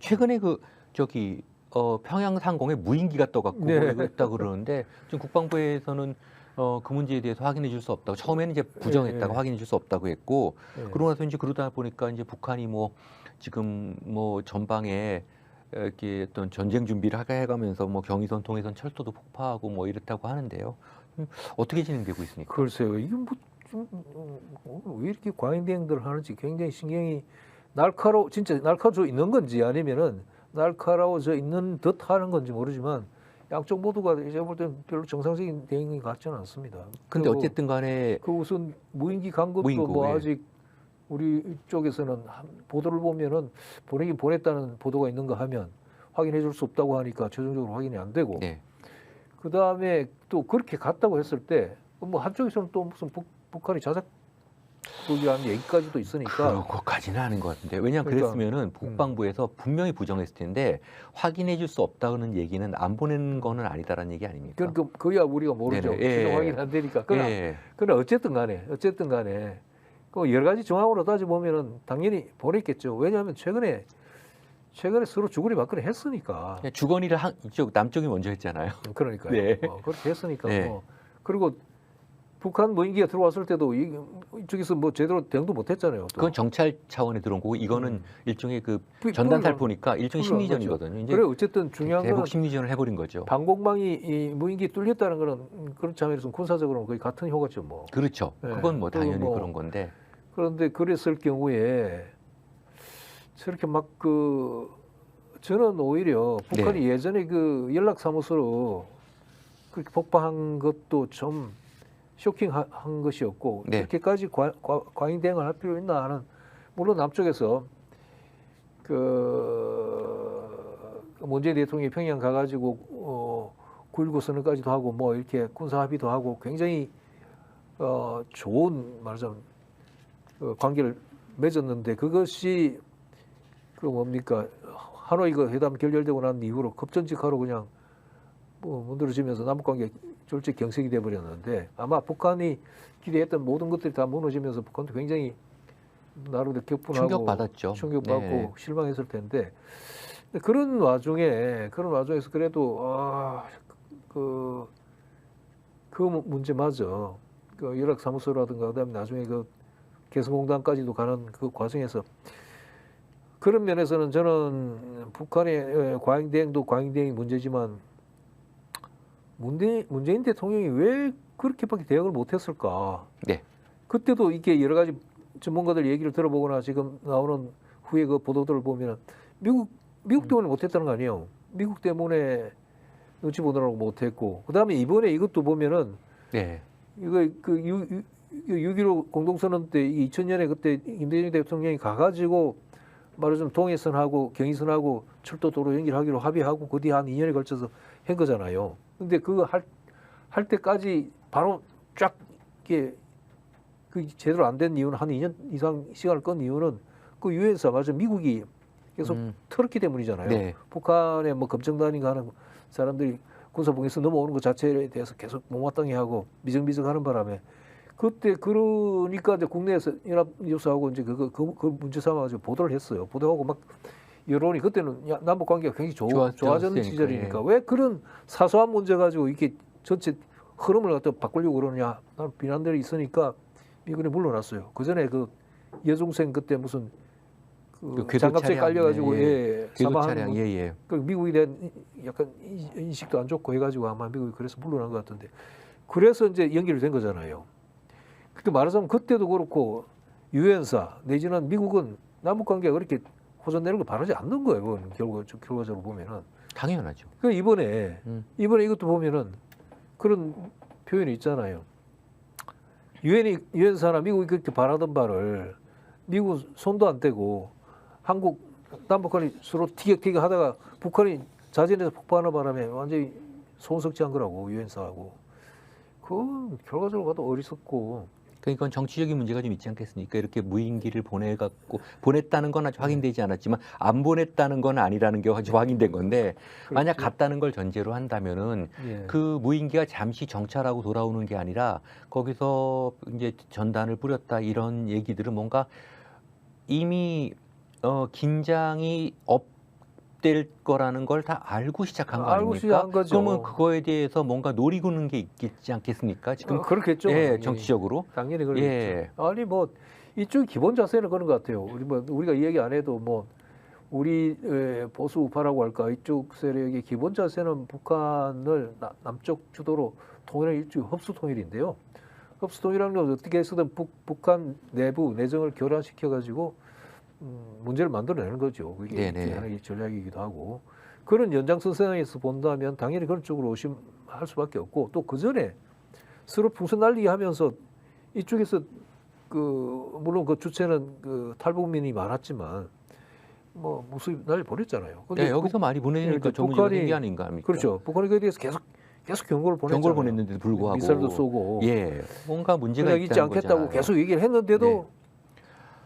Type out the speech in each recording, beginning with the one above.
최근에 그 저기 어, 평양 상공에 무인기가 떠갖고 네. 있다 그러는데 지금 국방부에서는 어, 그 문제에 대해서 확인해 줄 수 없다고 처음에는 이제 부정했다가 네. 확인해 줄 수 없다고 했고 예. 그러고 나서 이제 그러다 보니까 이제 북한이 뭐 지금 뭐 전방에 이렇게 어떤 전쟁 준비를 하게 해가면서 뭐 경의선 통해선 철도도 폭파하고 뭐 이렇다고 하는데요. 음, 어떻게 진행되고 있습니까? 글쎄요, 이게 뭐, 좀, 어, 왜 이렇게 과잉 대응들을 하는지 굉장히 신경이 날카로워, 진짜 날카로워 있는 건지 아니면은 날카로워져 있는 듯 하는 건지 모르지만 양쪽 모두가 제가 볼 때는 별로 정상적인 대응이 같지는 않습니다. 근데 어쨌든 간에 그 우선 무인기 간 것도 무인구, 뭐 예. 아직 우리 쪽에서는 한- 보도를 보면은 보내긴 보냈다는 보도가 있는가 하면 확인해 줄 수 없다고 하니까 최종적으로 확인이 안 되고 네. 그 다음에 또 그렇게 갔다고 했을 때 뭐 한쪽에서는 또 무슨 북, 북한이 자작 극이라는 얘기까지도 있으니까 그렇게까지는 아닌 것 같은데 왜냐하면 그러니까, 그랬으면은 국방부에서 분명히 부정했을 텐데 확인해 줄 수 없다는 얘기는 안 보내는 거는 아니다라는 얘기 아닙니까? 그러니까 그야 우리가 모르죠. 예. 확인 안 되니까. 그러나, 예. 그러나 어쨌든 간에 어쨌든 간에 그 여러 가지 정황으로 따져 보면은 당연히 보냈겠죠. 왜냐하면 최근에 최근에 서로 주거리 받거리 했으니까. 그냥 주거니를 한, 이쪽 남쪽이 먼저 했잖아요. 그러니까요. 네. 어, 그렇게 했으니까 네. 뭐. 그리고 북한 무인기가 들어왔을 때도 이, 이쪽에서 뭐 제대로 대응도 못했잖아요. 또. 그건 정찰 차원에 들어온 거고 이거는 음. 일종의 그 그- 전단 살포니까 일종의 심리전이거든요. 이제 그래 어쨌든 중요한 거는 대북 심리전을 해버린 거죠. 방공망이 이 무인기 뚫렸다는 거는 그런 차원에서 군사적으로는 거의 같은 효과죠 뭐. 그렇죠. 네. 그건 뭐 당연히 뭐 그런 건데. 그런데 그랬을 경우에 저렇게 막 그 저는 오히려 북한이 네. 예전에 그 연락 사무소로 그렇게 폭파한 것도 좀 쇼킹한 것이었고 네. 그렇게까지 과, 과, 과잉 대응을 할 필요 있나 하는 물론 남쪽에서 그 문재인 대통령이 평양 가가지고 어, 9.19 선언까지도 하고 뭐 이렇게 군사 합의도 하고 굉장히 어, 좋은 말하자면 어, 관계를 맺었는데 그것이 그 뭡니까 하노이 그 회담 결렬되고 난 이후로 급전직하로 그냥 뭐 문드러지면서 남북 관계 졸지 경색이 돼 버렸는데 아마 북한이 기대했던 모든 것들이 다 무너지면서 북한도 굉장히 나름대로 격분하고 충격받았죠. 충격받고 네. 실망했을 텐데 그런 와중에 그런 와중에서 그래도 아그 그 문제마저 그 연락 사무소라든가 그다음에 나중에 그 개성공단까지도 가는 그 과정에서 그런 면에서는 저는 북한의 에, 과잉 대응도 과잉 대응이 문제지만 문재, 문재인 대통령이 왜 그렇게밖에 대응을 못했을까? 네. 그때도 이게 여러 가지 전문가들 얘기를 들어보거나 지금 나오는 후에 그 보도들을 보면 미국 미국 때문에 못했다는 거 아니에요? 미국 때문에 눈치 보느라고 못했고 그 다음에 이번에 이것도 보면은 네. 이거 그6.15 공동선언 때 2000년에 그때 김대중 대통령이 가가지고 말하자면 동해선하고 경의선하고 철도 도로 연결하기로 합의하고 그 뒤에 한 2년에 걸쳐서 한 거잖아요. 근데 그거 할, 할 때까지 바로 쫙 이게 그 제대로 안 된 이유는 한 2년 이상 시간을 끈 이유는 그 유엔사 맞아 미국이 계속 음, 틀었기 때문이잖아요. 네. 북한의 뭐 검정단인가 하는 사람들이 군사봉에서 넘어오는 것 자체에 대해서 계속 못마땅해 하고 미정미정하는 바람에 그때 그러니까 이제 국내에서 연합뉴스하고 이제 그거 그, 그 문제 삼아가지고 보도를 했어요. 보도하고 막 여론이 그때는 야, 남북 관계가 굉장히 좋, 좋았- 좋아졌는 좋았으니까, 시절이니까. 왜 그런 사소한 문제 가지고 이렇게 전체 흐름을 갖다 바꾸려고 그러느냐. 나는 비난들이 있으니까 미군이 물러났어요. 그 전에 그 여중생 그때 무슨 그 그 장갑차에 깔려가지고 네, 예, 궤도 사망하는 차량. 거. 예예. 그 미국에 대한 이- 약간 이- 인식도 안 좋고 해가지고 아마 미국이 그래서 물러난 것 같은데. 그래서 이제 연결이 된 거잖아요. 그때 말하자면 그때도 그렇고 유엔사 내지는 미국은 남북 관계가 그렇게 호전되는 걸 바라지 않는 거예요. 그건 결과 결과적으로 보면은. 당연하죠. 그 이번에 음. 이번에 이것도 보면은 그런 표현이 있잖아요. 유엔이 유엔사나 미국이 그렇게 바라던 바를 미국 손도 안 떼고 한국 남북한이 서로 티격태격 하다가 북한이 자진해서 폭파하는 바람에 완전히 손석지 한 거라고 유엔사하고 그 결과적으로 봐도 어리석고 그러니까 그건 정치적인 문제가 좀 있지 않겠습니까? 이렇게 무인기를 보내갖고 보냈다는 건 아직 확인되지 않았지만 안 보냈다는 건 아니라는 게 아직 확인된 건데 만약 그렇지. 갔다는 걸 전제로 한다면은 예. 그 무인기가 잠시 정찰하고 돌아오는 게 아니라 거기서 이제 전단을 뿌렸다 이런 얘기들은 뭔가 이미 어 긴장이 업 될 거라는 걸 다 알고 시작한 거 알고 아닙니까? 시작한 거죠. 그러면 그거에 대해서 뭔가 노리고는 게 있겠지 않겠습니까? 지금 어, 그렇겠죠. 예, 당연히. 정치적으로 당연히 그렇겠죠. 예. 아니 뭐 이쪽 기본 자세는 그런 것 같아요. 우리 뭐 우리가 이야기 안 해도 뭐 우리 에, 보수 우파라고 할까 이쪽 세력의 기본 자세는 북한을 나- 남쪽 주도로 통일의 일주 흡수 통일인데요. 흡수 통일이라는 건 어떻게 해서든 북, 북한 내부 내정을 교란시켜 가지고 음, 문제를 만들어내는 거죠. 그게 네네. 이제 하나의 전략이기도 하고 그런 연장선상에서 본다면 당연히 그런 쪽으로 의심할 수밖에 없고 또 그 전에 서로 풍선 날리기 하면서 이쪽에서 그 물론 그 주체는 그 탈북민이 많았지만 뭐 무수히 날 보냈잖아요. 근데 예, 여기서 많이 보내니까 문제가 북한이- 생기 아닌가 합니까? 그렇죠. 북한이 그에 대해서 계속 계속 경고를 보냈잖아요. 경고를 보냈는데도 불구하고 미사일도 쏘고 예, 뭔가 문제가 있지 않겠다고 거잖아요. 계속 얘기를 했는데도 네.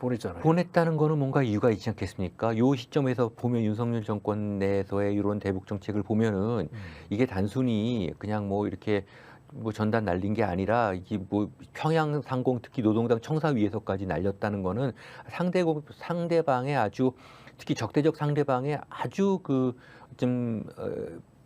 보냈잖아요. 보냈다는 거는 뭔가 이유가 있지 않겠습니까? 요 시점에서 보면 윤석열 정권 내에서의 이런 대북 정책을 보면은 음. 이게 단순히 그냥 뭐 이렇게 뭐 전단 날린 게 아니라 이게 뭐 평양 상공 특히 노동당 청사 위에서까지 날렸다는 거는 상대 상대방의 아주 특히 적대적 상대방의 아주 그좀 어,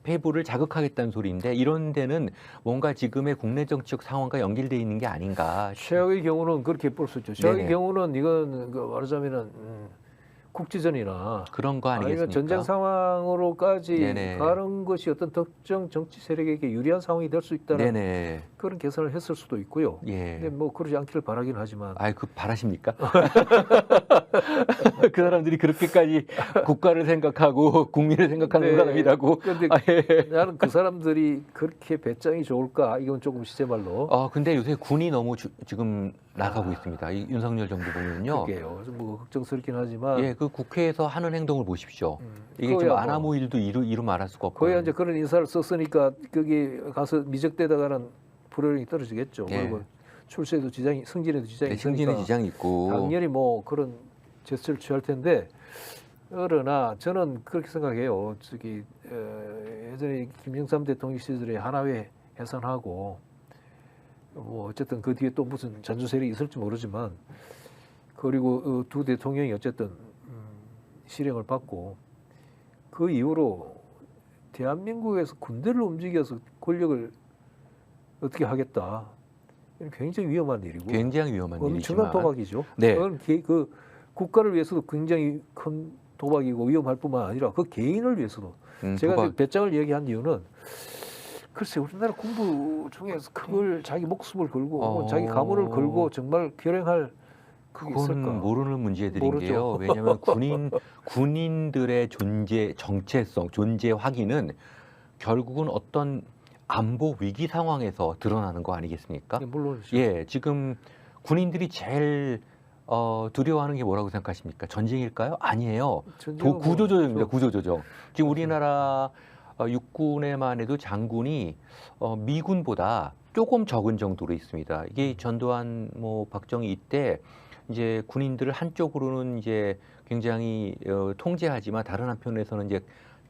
패부를 자극하겠다는 소리인데 이런 데는 뭔가 지금의 국내 정치적 상황과 연결돼 있는 게 아닌가. 최악의 경우는 그렇게 볼 수 있죠. 최악의 네네. 경우는 이건 그 말하자면은 음, 국지전이나 그런 거 아니면 아니겠습니까? 전쟁 상황으로까지 네네. 가는 것이 어떤 특정 정치 세력에게 유리한 상황이 될 수 있다는 네네. 그런 계산을 했을 수도 있고요. 예. 근데 뭐 그러지 않기를 바라긴 하지만 아이 그 바라십니까? 그 사람들이 그렇게까지 국가를 생각하고 국민을 생각하는 네. 사람이라고. 근데 아, 예. 나는 그 사람들이 그렇게 배짱이 좋을까? 이건 조금 시제말로 아 근데 요새 군이 너무 주- 지금 나가고 있습니다. 이 윤석열 정부 보면요. 그게요. 좀뭐 걱정스럽긴 하지만 예, 그 국회에서 하는 행동을 보십시오. 음, 이게 아나모 뭐 일도 이루 이루 말할 수가 없고. 거기에 이제 그런 인사를 썼으니까 거기 가서 미적대다가는 불효령이 떨어지겠죠. 예. 그리고 출세에도 지장이 승진에도 지장이 네, 승진의 지장이 있고. 당연히 뭐 그런 제스처를 취할 텐데 그러나 저는 그렇게 생각해요. 저기 어, 예전에 김영삼 대통령 시절에 하나회 해산하고 뭐 어쨌든 그 뒤에 또 무슨 전주 세력이 있을지 모르지만 그리고 어, 두 대통령이 어쨌든 음, 실행을 받고 그 이후로 대한민국에서 군대를 움직여서 권력을 어떻게 하겠다. 굉장히 위험한 일이고 굉장히 위험한 엄청난 일이지만. 도박이죠. 네. 그건 개- 그 국가를 위해서도 굉장히 큰 도박이고 위험할 뿐만 아니라 그 개인을 위해서도 음, 제가 도박- 배짱을 얘기한 이유는 글쎄 우리나라 공부 중에서 그걸 자기 목숨을 걸고 혹은 자기 가문을 어. 걸고 정말 결행할 그게 그건 있을까? 모르는 문제들인 모르죠. 게요. 왜냐하면 군인 군인들의 존재 정체성, 존재 확인은 결국은 어떤 안보 위기 상황에서 드러나는 거 아니겠습니까? 네, 물론 예, 지금 군인들이 제일 어, 두려워하는 게 뭐라고 생각하십니까? 전쟁일까요? 아니에요. 도, 뭐 구조조정입니다. 저- 구조조정. 지금 우리나라 어, 육군에만 해도 장군이 어, 미군보다 조금 적은 정도로 있습니다. 이게 전두환 뭐 박정희 이때 이제 군인들을 한쪽으로는 이제 굉장히 어, 통제하지만 다른 한편에서는 이제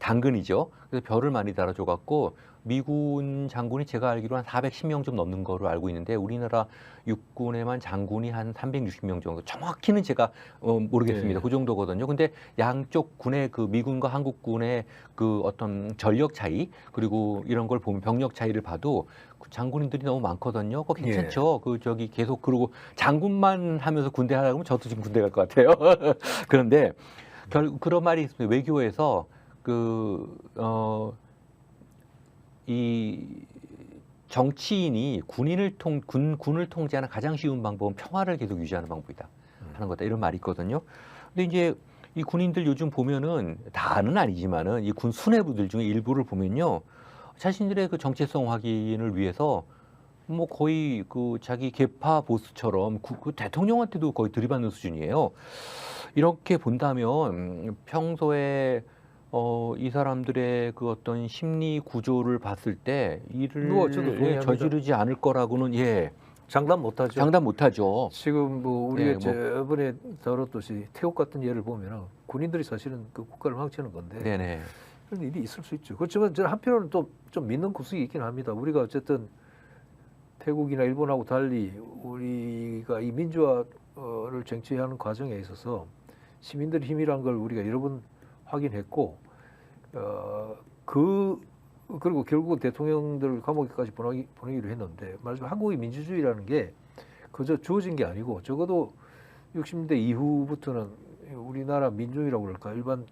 당근이죠. 그래서 별을 많이 달아줘 갖고 미군 장군이 제가 알기로 한 410명 좀 넘는 거로 알고 있는데 우리나라 육군에만 장군이 한 360명 정도. 정확히는 제가 어, 모르겠습니다. 네. 그 정도거든요. 근데 양쪽 군의 그 미군과 한국군의 그 어떤 전력 차이 그리고 이런 걸 보면 병력 차이를 봐도 그 장군인들이 너무 많거든요. 그거 괜찮죠. 그 저기 계속 그러고 장군만 하면서 군대 하다 보면 저도 지금 군대 갈 것 같아요. 그런데 결 그런 말이 있습니다. 외교에서 그, 어, 이 정치인이 군인을 통, 군, 군을 통제하는 가장 쉬운 방법은 평화를 계속 유지하는 방법이다. 하는 거다. 이런 말이 있거든요. 근데 이제 이 군인들 요즘 보면은 다는 아니지만은 이 군 수뇌부들 중에 일부를 보면요. 자신들의 그 정체성 확인을 위해서 뭐 거의 그 자기 개파 보스처럼 그, 그 대통령한테도 거의 들이받는 수준이에요. 이렇게 본다면 음, 평소에 어, 이 사람들의 그 어떤 심리 구조를 봤을 때 이를 뭐 저도 예. 저지르지 않을 거라고는 예 장담 못하죠. 장담 못하죠. 지금 뭐 우리가 예, 뭐- 저번에 다뤘듯이 태국 같은 예를 보면은 군인들이 사실은 그 국가를 망치는 건데 네네. 그런 일이 있을 수 있죠. 그렇지만 저는 한편으로는 또 좀 믿는 구석이 있긴 합니다. 우리가 어쨌든 태국이나 일본하고 달리 우리가 이 민주화를 쟁취하는 과정에 있어서 시민들의 힘이란 걸 우리가 여러 번 확인했고 어, 그 그리고 결국 대통령들 감옥에까지 보내기, 보내기로 했는데 말하자면 한국의 민주주의라는 게 그저 주어진 게 아니고 적어도 60년대 이후부터는 우리나라 민중이라고 그럴까 일반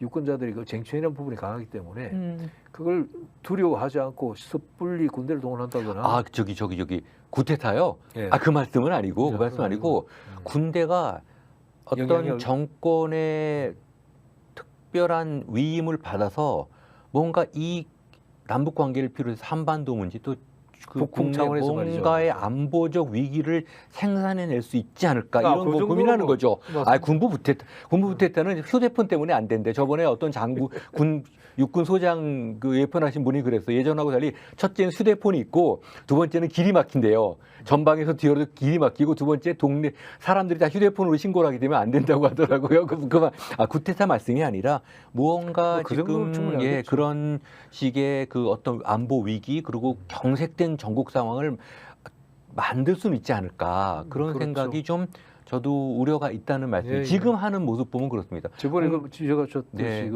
유권자들이 그 쟁취해낸 부분이 강하기 때문에 음. 그걸 두려워하지 않고 섣불리 군대를 동원한다거나 아 저기 저기 저기 구테타요. 예. 아그 말씀은 아니고 그 네, 말씀 그건 아니고 음. 군대가 어떤 영향력- 정권의 특별한 위임을 받아서 뭔가 이 남북 관계를 필요해서 한반도 문제 또그 북풍 차원에서 뭔가의. 안보적 위기를 생산해낼 수 있지 않을까 아, 이런 그거 정도로 고민하는 뭐- 거죠. 맞습니다. 아 군부 부테타 군부 부테타는 휴대폰 때문에 안 된대. 저번에 어떤 장군 군 육군 소장 그 예편하신 분이 그랬어. 예전하고 달리 첫째는 휴대폰이 있고 두 번째는 길이 막힌대요. 전방에서 뒤로 길이 막히고 두 번째 동네 사람들이 다 휴대폰으로 신고를 하게 되면 안 된다고 하더라고요. 그래서 그만 아 구테타 말씀이 아니라 무언가 뭐그 정도는 지금 예. 그런 식의 그 어떤 안보 위기 그리고 경색된 전국 상황을 만들 수는 있지 않을까 그런 그렇죠. 생각이 좀 저도 우려가 있다는 말씀. 예, 예. 지금 하는 모습 보면 그렇습니다. 저번에 음. 그 제가 쳤듯이 네.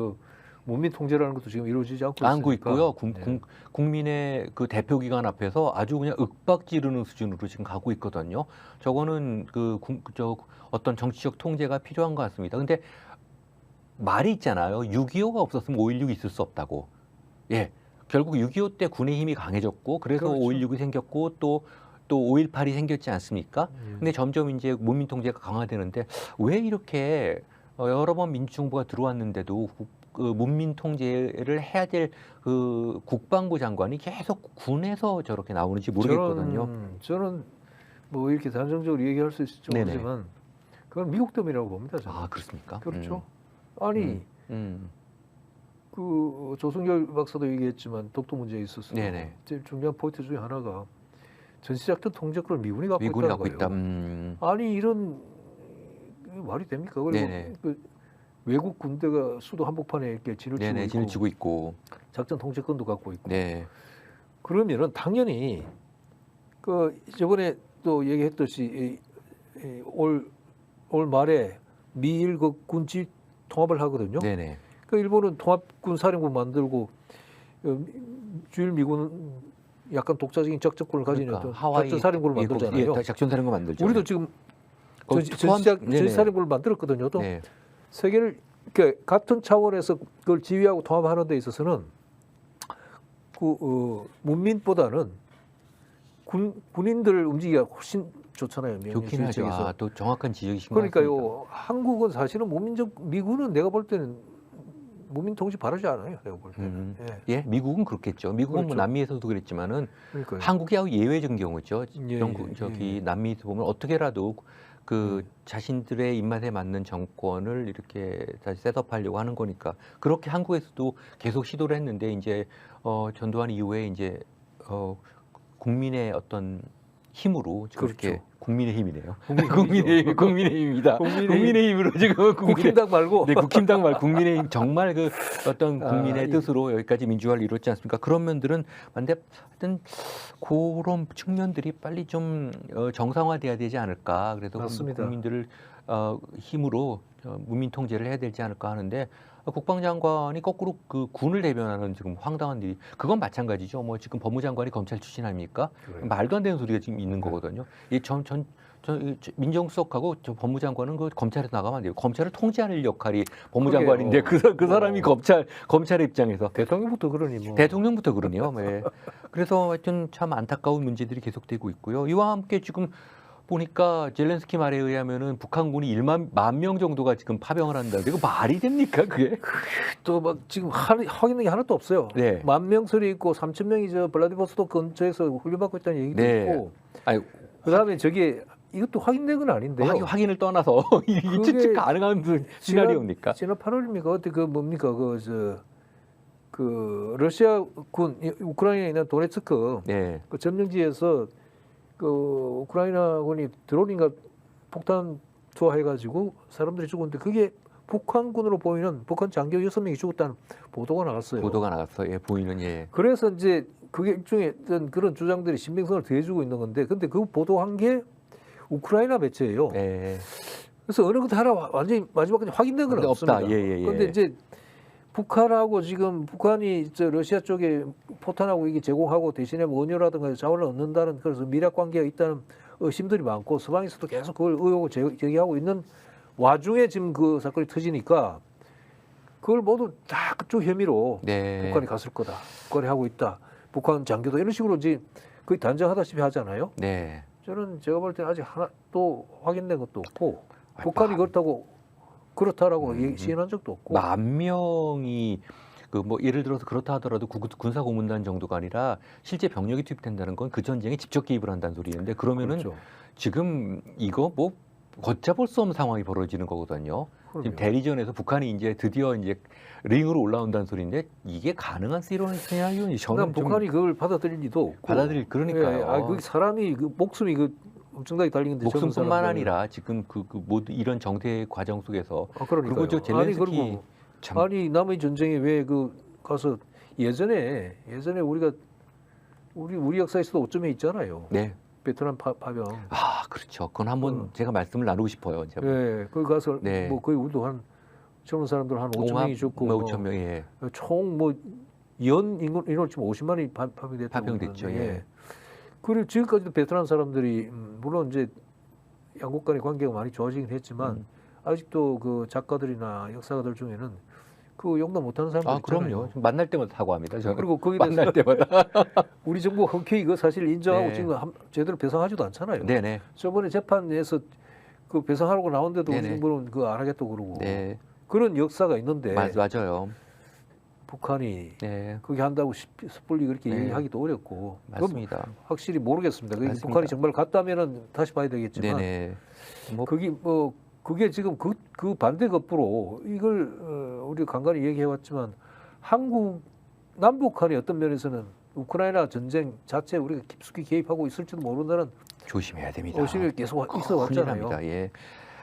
그 문민 통제라는 것도 지금 이루어지지 않고 있으니까. 있고요. 국, 네. 국- 국민의 그 대표 기관 앞에서 아주 그냥 윽박 지르는 수준으로 지금 가고 있거든요. 저거는 그, 국- 저 어떤 정치적 통제가 필요한 것 같습니다. 근데 말이 있잖아요. 6.25가 없었으면 5.16이 있을 수 없다고. 예. 결국 6.25 때 군의 힘이 강해졌고 그래서 그렇죠. 5.16이 생겼고 또또 5.18이 생겼지 않습니까? 음. 근데 점점 이제 문민 통제가 강화되는데 왜 이렇게 어, 여러 번 민주정부가 들어왔는데도 국- 그 문민 통제를 해야 될 그 국방부 장관이 계속 군에서 저렇게 나오는지 모르겠거든요. 저는, 저는 뭐 이렇게 단정적으로 얘기할 수 있을지. 모르지만 그건 미국 때문이라고 봅니다. 저는. 아 그렇습니까? 그렇죠. 아니 음. 음. 그 조승열 박사도 얘기했지만 독도 문제에 있어서 네네. 제일 중요한 포인트 중에 하나가 전시작전 통제권을 미군이 갖고 미군이 있다는 갖고 거예요. 있다. 음. 아니 이런 말이 됩니까? 그리고. 그 외국 군대가 수도 한복판에 이렇게 진을 네네 있고 치고 있고. 작전 통제권도 갖고 있고 네. 그러면은 당연히 그 저번에 또 얘기했듯이 이- 이 올, 올 말에 미일 그 군지 통합을 하거든요. 네네. 그 일본은 통합군 사령부 만들고 어, 주일 미군은 약간 독자적인 작전권을 가진 그러니까 어떤 작전 사령부를 만들잖아요. 예, 작전 사령부 만들죠. 우리도 지금 전시, 포함-. 전시사령부를 만들었거든요. 또 네. 세계를 이렇게 같은 차원에서 그걸 지휘하고 통합하는 데 있어서는 그 어, 문민보다는 군 군인들 움직이기가 훨씬 좋잖아요. 좋긴 하죠. 아, 또 정확한 지적이신 것 같습니다. 그러니까요. 한국은 사실은 문민적 미군은 내가 볼 때는 문민 통치 바르지 않아요. 내가 볼 때는. 음. 예. 예, 미국은 그렇겠죠. 미국은 뭐 그렇죠. 남미에서도 그랬지만은 그러니까요. 한국이 아주 예외적인 경우죠. 예, 영국 예, 저기 예. 남미에서 보면 어떻게라도 그 음. 자신들의 입맛에 맞는 정권을 이렇게 다시 셋업하려고 하는 거니까 그렇게 한국에서도 계속 시도를 했는데 이제 어 전두환 이후에 이제 어 국민의 어떤 힘으로 이렇게 그렇죠. 국민의 힘이네요. 국민의 국민의 힘이죠. 국민의 힘이다. 국민의 국민의 힘 으로 지금 국힘당 말고 네, 국힘당 말 국민의힘 정말 그 어떤 아, 국민의 이- 뜻으로 여기까지 민주화를 이뤘지 않습니까? 그런 면들은 근데 하여튼 그런 측면들이 빨리 좀 어, 정상화돼야 되지 않을까. 그래서 맞습니다. 국민들을 어, 힘으로 어, 문민 통제를 해야 되지 않을까 하는데 어, 국방장관이 거꾸로 그 군을 대변하는 지금 황당한 일이 그건 마찬가지죠. 뭐 지금 법무장관이 검찰 출신 아닙니까? 그래요. 말도 안 되는 소리가 지금 네. 있는 거거든요. 이전전 민정수석하고 저 법무장관은 그 검찰에 나가면 안 돼요. 검찰을 통제하는 역할이 법무장관인데 그, 사- 그 사람이 어. 검찰 검찰의 입장에서 대통령부터 그러니 뭐. 대통령부터 그러네요. 네. 그래서 하여튼 참 안타까운 문제들이 계속되고 있고요. 이와 함께 지금 보니까 젤렌스키 말에 의하면은 북한군이 1만 만 명 정도가 지금 파병을 한다는데 이거 말이 됩니까 그게? 또 막 지금 하, 확인된 게 하나도 없어요. 네. 만명 소리 있고 3천 명이 저 블라디보스토크 근처에서 훈련받고 있다는 얘기도 네. 있고 아니 그다음에 저게 이것도 확인된 건 아닌데요. 확인, 확인을 떠나서 그게 진짜 가능한 그 시나리오입니까? 지난 8월입니까? 어때 그 뭡니까 그저 그 러시아군 이- 우크라이나에 있는 도네츠크 네. 그 점령지에서 그 우크라이나군이 드론인가 폭탄 투하해가지고 사람들이 죽었는데 그게 북한군으로 보이는 북한 장교 여섯 명이 죽었다는 보도가 나왔어요. 보도가 나갔어. 예, 보이는 예. 그래서 이제 그게 일종의 그런 주장들이 신빙성을 더해주고 있는 건데, 근데 그 보도한 게 우크라이나 매체예요. 예. 그래서 어느 것도 하나 와- 완전히 마지막까지 확인된 건 근데 없다. 없습니다. 예, 예, 예. 근데 이제 북한하고 지금 북한이 저 러시아 쪽에 포탄하고 이게 제공하고 대신에 뭐 원유라든가 자원을 얻는다는 그래서 미락 관계가 있다는 의심들이 많고 서방에서도 계속 그걸 의혹을 제- 제기하고 있는 와중에 지금 그 사건이 터지니까 그걸 모두 다 그쪽 혐의로 네. 북한이 갔을 거다. 거래하고 있다. 북한 장교도 이런 식으로 이제 거의 단정하다시피 하잖아요. 네. 저는 제가 볼때 아직 하나 또 확인된 것도 없고 아, 북한이 마- 그렇다고 그렇다라고 음, 얘기- 시인한 적도 없고 만 명이 그 뭐 예를 들어서 그렇다 하더라도 구- 군사 고문단 정도가 아니라 실제 병력이 투입된다는 건 그 전쟁에 직접 개입을 한다는 소리인데 그러면은 그렇죠. 지금 이거 뭐 걷잡을 수 없는 상황이 벌어지는 거거든요. 지금 그럼요. 대리전에서 북한이 이제 드디어 이제 링으로 올라온다는 소리인데 이게 가능한 시나리오니 저는 그러니까 좀 북한이 그걸 받아들일 리도 없고 받아들일 그러니까요. 예, 아, 그 사람이 그 목숨이 그 엄청나게 달리는데 목숨뿐만. 아니라 지금 그, 그 모두 이런 정세 과정 속에서 아. 그리고 저 아니 젤렌스키 그리고 참 아니 남의 전쟁에 왜 그 가서 예전에 예전에 우리가 우리 우리 역사에서도 오점에 있잖아요. 네. 베트남 파, 파병. 아 그렇죠. 그건 한번 음. 제가 말씀을 나누고 싶어요. 제가 예, 거기 가서 네. 뭐 거의 우리도 한 젊은 사람들 한 5천 명이 죽고 뭐뭐 5천 명 예. 총뭐 연 인원 인원 지금 50만이 파 병됐다고 파병됐죠, 그러는데, 예. 그리고 지금까지도 베트남 사람들이 음, 물론 이제 양국 간의 관계가 많이 좋아지긴 했지만 음. 아직도 그 작가들이나 역사가들 중에는 그 용납 못하는 사람들 아 있잖아요. 그럼요. 만날 때마다 사과합니다. 저는 그리고 거기에 대해서 만날 때마다. 우리 정부 흔쾌히 이거 사실 인정하고 네. 지금 한- 제대로 배상하지도 않잖아요. 네네. 저번에 재판에서 그 배상하라고 나온데도 우리 네네. 정부는 그거 안 하겠다고 그러고 네. 그런 역사가 있는데 맞, 맞아요. 북한이 네. 그게 한다고 십- 섣불리 그렇게 네. 얘기하기도 어렵고 맞습니다. 확실히 모르겠습니다. 그게 맞습니다. 북한이 정말 갔다면은 다시 봐야 되겠지만 네네. 뭐 그게 뭐 그게 지금 그, 그 반대 급부로 이걸 어, 우리 간간히 얘기해왔지만 한국 남북한이 어떤 면에서는 우크라이나 전쟁 자체에 우리가 깊숙이 개입하고 있을지도 모른다는 조심해야 됩니다. 의심이 계속 와- 있어 왔잖아요. 예.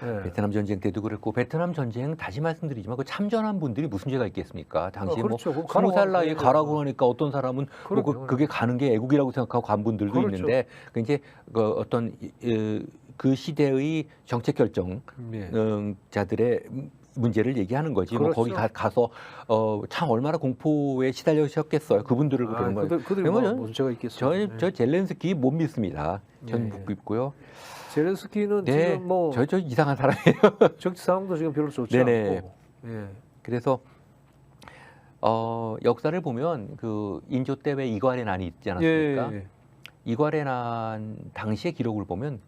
예. 베트남 전쟁 때도 그랬고 베트남 전쟁 다시 말씀드리지만 그 참전한 분들이 무슨 죄가 있겠습니까? 당시에 어, 그렇죠. 뭐 스무 살 나이에 하니까. 가라고 하니까 어떤 사람은 뭐 그럼요. 그, 그게 가는 게 애국이라고 생각하고 간 분들도 그렇죠. 있는데 그 이제 그 어떤 그 시대의 정책 결정 예. 음, 자들의 문제를 얘기하는 거지. 뭐 그렇죠. 거기 가, 가서 어, 참 얼마나 공포에 시달리셨겠어요. 그분들을 아, 그런 거예요. 그들, 뭐 저는- 죄가 있겠어요. 저, 예. 저 젤렌스키 못 믿습니다. 전 예, 예. 믿고요. 제렌스키는 네, 지금 뭐 저, 저 이상한 사람이에요. 정치 상황도 지금 별로 좋지 네네. 않고 예. 그래서 어, 역사를 보면 그 인조 때 왜 이괄의 난이 있지 않았습니까? 예, 예. 이괄의 난 당시의 기록을 보면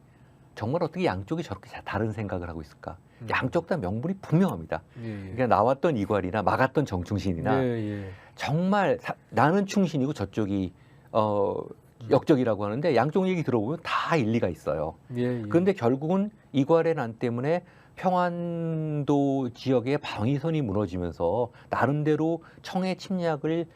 정말 어떻게 양쪽이 저렇게 다 다른 생각을 하고 있을까? 음. 양쪽 다 명분이 분명합니다. 예, 예. 그러니까 나왔던 이괄이나 막았던 정충신이나 예, 예. 정말 사- 나는 충신이고 저쪽이 어, 역적이라고 하는데 양쪽 얘기 들어보면 다 일리가 있어요. 예, 예. 그런데 결국은 이괄의 난 때문에 평안도 지역의 방위선이 무너지면서 나름대로 청해 침략을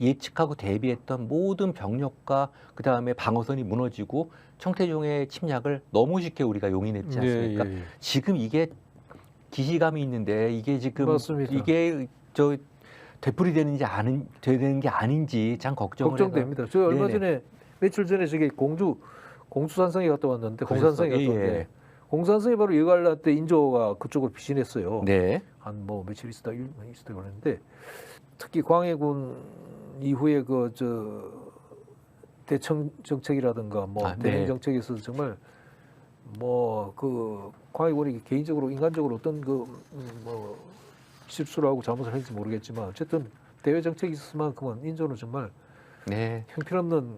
예측하고 대비했던 모든 병력과 그 다음에 방어선이 무너지고 청태종의 침략을 너무 쉽게 우리가 용인했지 않습니까? 예, 예, 예. 지금 이게 기시감이 있는데 이게 지금 맞습니다. 이게 저 되풀이 되는지 아는 되는 게 아닌지 참 해서 걱정됩니다. 저 얼마 네네. 전에 며칠 전에 저기 공주 공수산성에 갔다 왔는데 공산성에 갔다 예, 왔는데 예. 공산성이 바로 여갈라 때 인조가 그쪽으로 피신했어요. 네. 한 뭐 며칠 있었다 일 있었다 그러는데 특히 광해군 이후에 그 저 대청 정책이라든가 뭐 아, 네. 대행 정책에 있어서 정말 뭐그 광해군이 개인적으로 인간적으로 어떤 그뭐 실수를 하고 잘못을 했는지 모르겠지만 어쨌든 대외 정책이 있었을 만큼은 인조는 정말 네. 형편없는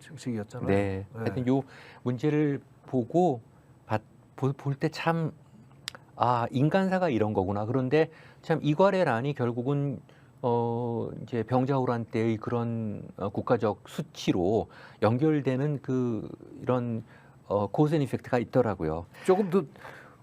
정책이었잖아요. 네. 하여튼 요 문제를 보고 볼 때 참 아, 인간사가 이런 거구나. 그런데 참 이괄의 란이 결국은 어 이제 병자호란 때의 그런 어, 국가적 수치로 연결되는 그 이런 어 고센 이펙트가 있더라고요. 조금 더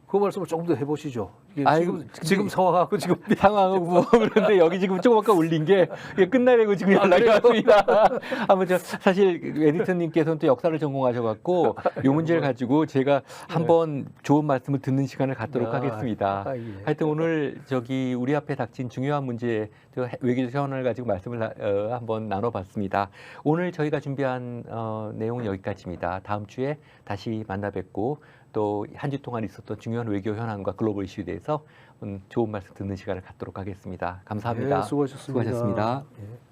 그 말씀을 조금 더 해보시죠. 아이고, 지금 지금 상황하고 지금 상황하고 뭐 그런데 여기 지금 조금 아까 울린 게 끝나려고 지금 아, 연락이 그래요? 왔습니다. 아무튼 사실 에디터님께서는 또 역사를 전공하셔갖고 이 문제를 가지고 제가 한번 좋은 말씀을 듣는 시간을 갖도록 네. 아, 하겠습니다. 아, 예. 하여튼 오늘 저기 우리 앞에 닥친 중요한 문제 저 외교적 현안을 가지고 말씀을 나- 어, 한번 나눠봤습니다. 오늘 저희가 준비한 어, 내용은 여기까지입니다. 다음 주에 다시 만나 뵙고 또 한 주 동안 있었던 중요한 외교 현안과 글로벌 이슈에 대해서 음, 좋은 말씀 듣는 시간을 갖도록 하겠습니다. 감사합니다. 네, 수고하셨습니다. 수고하셨습니다. 예.